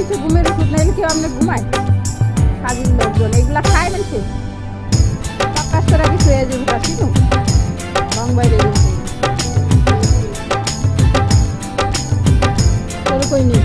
খাইছে, ঘুমের ওষুধ নাইলে কেউ আপনি ঘুমায়। কাজের লোকজন, এইগুলা খাই নাইছে কাজ করা কি শুয়ে যাব কাশি তো রং বাইরে ওরকমই নেই?